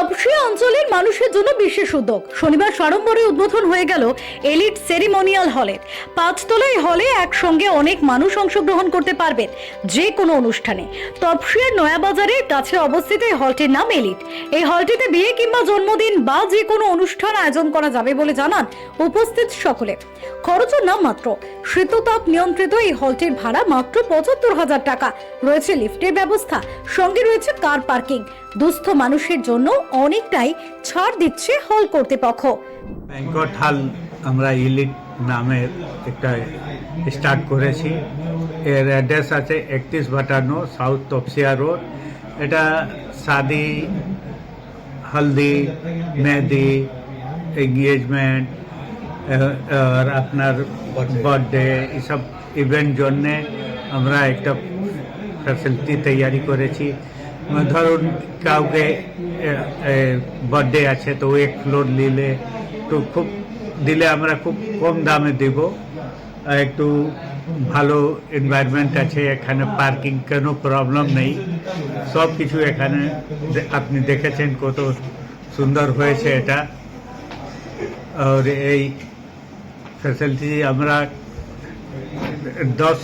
তপসিয়া অঞ্চলের মানুষের জন্য বিশেষ উদ্যোগ। শনিবার সাড়ম্বরে উদ্বোধন হয়ে গেল এলিট সেরিমোনিয়াল হলের পাঁচতলা এই হলে একসঙ্গে অনেক মানুষ অংশগ্রহণ করতে পারবেন যে কোনো অনুষ্ঠানে। তপসিয়ার নয়াবাজারের কাছে অবস্থিত এই হলটির নাম এলিট। এই হলটিতে বিয়ে কিংবা জন্মদিন বা যে কোনো অনুষ্ঠান আয়োজন করা যাবে বলে জানান উপস্থিত সকলে। খরচের নাম মাত্র। শীততাপ নিয়ন্ত্রিত এই হলটির ভাড়া মাত্র পঁচাত্তর হাজার টাকা। রয়েছে লিফটের ব্যবস্থা, সঙ্গে রয়েছে কার পার্কিং দুস্থ মানুষের জন্য অনেকটাই ছাড় দিচ্ছে হল কর্তৃপক্ষ। ব্যাংকট হাল আমরা ইলিট নামের একটা স্টার্ট করেছি। এর অ্যাড্রেস আছে একত্রিশ বাটানো সাউথ তপসিয়া রোড এটা শাদি হলদি, মেহেদি এঙ্গেজমেন্ট আর আপনার বার্থডে এসব ইভেন্ট জন্যে আমরা একটা ফ্যাসিলিটি তৈরি করেছি। ধরুন কাউকে বার্থডে আছে তো এক ফ্লোর নিলে তো খুব দিলে আমরা খুব কম দামে দেব। একটু ভালো এনভায়রনমেন্ট আছে এখানে পার্কিং কোনো প্রবলেম নেই। সব কিছু এখানে আপনি দেখেছেন কত সুন্দর হয়েছে এটা। আর এই ফ্যাসিলিটি আমরা দশ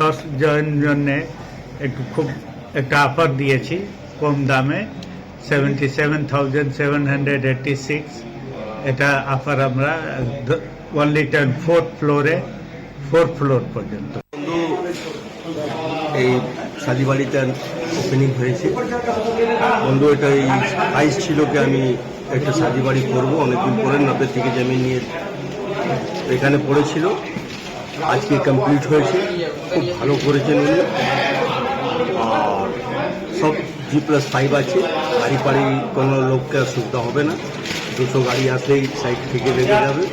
দশ জন জন্যে একটু খুব একটা অফার দিয়েছি, কম দামে seventy seven thousand seven hundred six এটা অফার আমরা অনলি টেন ফোর্থ ফ্লোরে ফোর্থ ফ্লোর পর্যন্ত। এই বাড়িতে ওপেনিং হয়েছে। বন্ধু, এটা এই আইস ছিল কি আমি একটা শাদি বাড়ি করব, অনেকদিন পরে নব্বই থেকে জমি নিয়ে এখানে পড়েছিল। আজকে কমপ্লিট হয়েছে, খুব ভালো করেছেন উনি। আর সব জি প্লাস ফাইভ আছে গাড়ি পাড়ি কোনো লোককে অসুবিধা হবে না। দুশো গাড়ি আসলেই সাইড থেকে লেগে যাবে।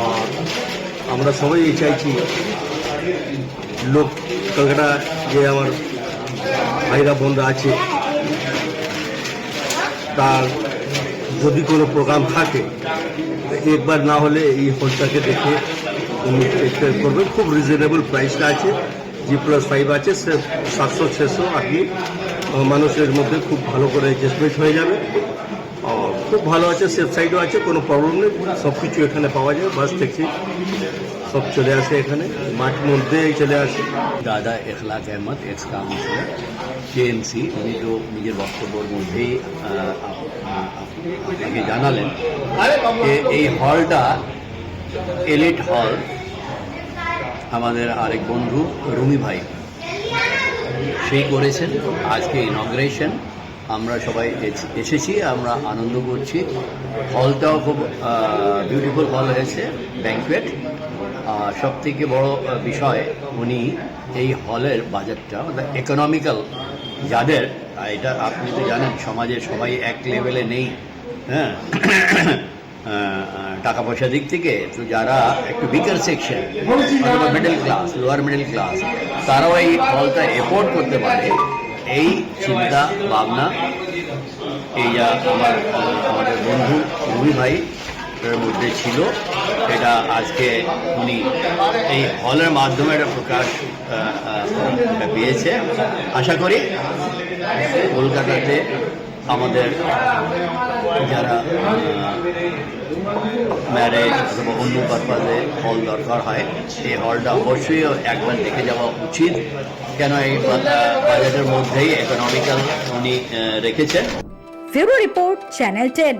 আর আমরা সবাই চাইছি, লোক কলকাতা যে আমার ভাইরা বোনরা আছে, তার যদি কোনো প্রোগ্রাম থাকে একবার না হলে এই হোলটাকে দেখে উনি করবেন। খুব রিজনেবল প্রাইসটা আছে জি প্লাস ফাইভ আছে, সে সাতশো ছশো আপনি মানুষের মধ্যে খুব ভালো করে অ্যাডজাস্টমেন্ট হয়ে যাবে। খুব ভালো আছে সেফ সাইডও আছে, কোনো প্রবলেম নেই। সব কিছু এখানে পাওয়া যায়। বাস ট্যাক্সি সব চলে আসে এখানে। মাঠের মধ্যেই চলে আসে। দাদা Akhlaq Ahmed ex councillor KMC উনি তো নিজের বক্তব্যের মধ্যেই আপনাকে জানালেন যে এই হলটা এলিট হল আমাদের আরেক বন্ধু রুমি ভাই। সেই করেছেন। আজকে ইনগ্রেশন আমরা সবাই এস- এসেছি, আমরা আনন্দ করছি। হলটাও খুব বিউটিফুল হল হয়েছে ব্যাঙ্কুয়েট সব থেকে বড় বিষয়, উনি এই হলের বাজেটটা ইকোনমিক্যাল যাদের এটা আপনি তো জানেন, সমাজে সবাই এক লেভেলে নেই হ্যাঁ? টাকা পয়সার দিক থেকে, তো যারা একটু weaker section middle class lower middle class তারাও এই হলটা এফোর্ড করতে পারে। এই চিন্তা, ভাবনা। এই যা আমার, আমাদের বন্ধু রবি ভাই, এর মধ্যে ছিল। এটা আজকে উনি এই হলের মাধ্যমে এটা প্রকাশ পেয়েছে। আশা করি কলকাতাতে আমাদের যারা ম্যারেজ অথবা অন্য পারপাজে হল দরকার হয়, সেই হলটা অবশ্যই একবার দেখে যাওয়া উচিত। কেন এই বাজেটের মধ্যেই ইকোনমিক্যাল উনি রেখেছেন। February report channel ten.